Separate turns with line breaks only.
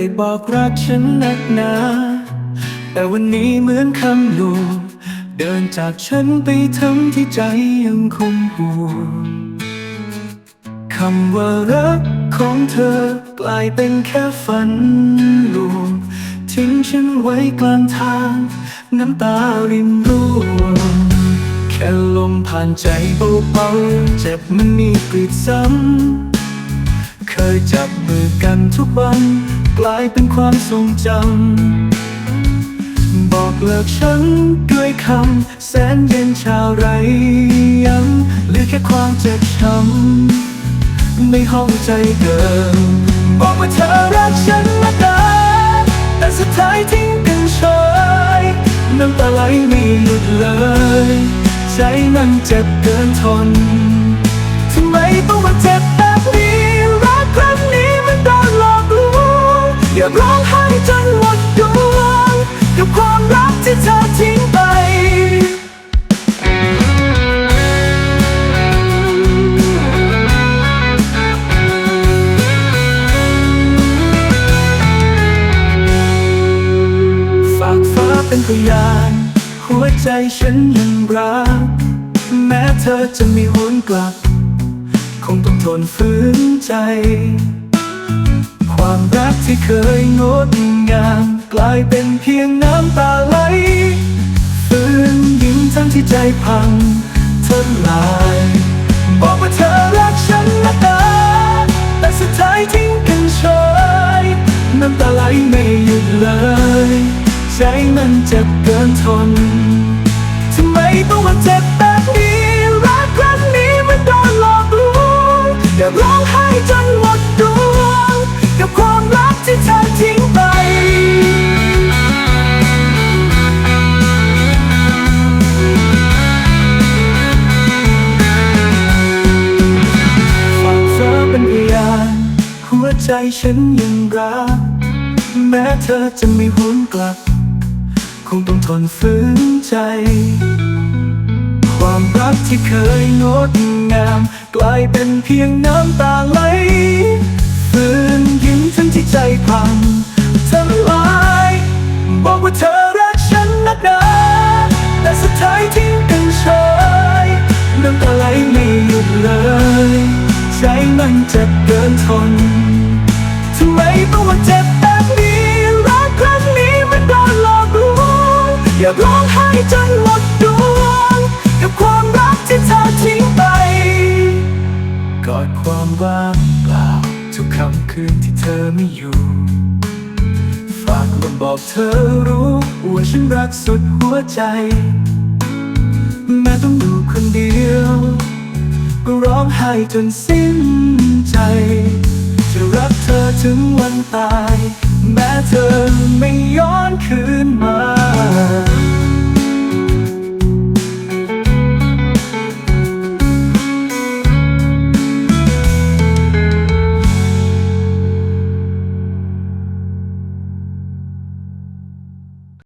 ยบอกรักฉันนักหนา แต่วันนี้เหมือนคำลวงเดินจากฉันไปทั้งที่ใจยังคงห่วงคำว่ารักของเธอกลายเป็นแค่ฝันลวงทิ้งฉันไว้กลางทาง น้ำตารินร่วงแค่ลมผ่านใจเบาๆเจ็บมันมีกรีดซ้ำ เคยจับมือกันทุกวัน กลายเป็นความทรงจำ บอกเลิกฉันด้วยคำแสนเย็นชาวไรยังเหลือแค่ความเจ็บช้ำในห้องใจเดิม บอกว่าเธอรักฉันมาตาแต่สุดท้ายทิ้งกันเฉยน้ำตาไหลไม่หยุดเลย ใจมันเจ็บเกินทน อย่าร้องไห้จนหมดดวงกับความรักที่เธอทิ้งไปฝากฟ้าเป็นพยาน หัวใจฉันยังรัก แม้เธอจะมีหวนกลับ คงต้องทนฝืนใจ ความรักที่เคยงดงาม กลายเป็นเพียงน้ำตาไหลฝืนยิ้มทั้งที่ใจพังทลาย บอกว่าเธอรักฉันนะตาแต่สุดท้ายทิ้งกันเฉยน้ำตาไหลไม่หยุดเลย ใจมันเจ็บ ใจฉันยังรัก แม้เธอจะไม่หวนกลับ คงต้องทนฝืนใจ ความรักที่เคยงดงาม กลายเป็นเพียงน้ำตาไหลฝืนยิ้มทั้งที่ใจพังทำลายบอกว่าเธอรักฉันนักหนาแต่สุดท้ายทิ้งกันเฉยน้ำตาไหลไม่หยุดเลย ใจมันจ็บเกินทน อย่าร้องไห้จนหมดดวง กับความรักที่เธอทิ้งไป กอดความว่างเปล่า ทุกคำคืนที่เธอไม่อยู่ ฝากลมบอกเธอรู้ว่าฉันรักสุดหัวใจ แม้ต้องอยู่คนเดียว ก็ร้องไห้จนสิ้นใจ จะรักเธอถึงวันตาย แม้เธอไม่ย้อนคืนมา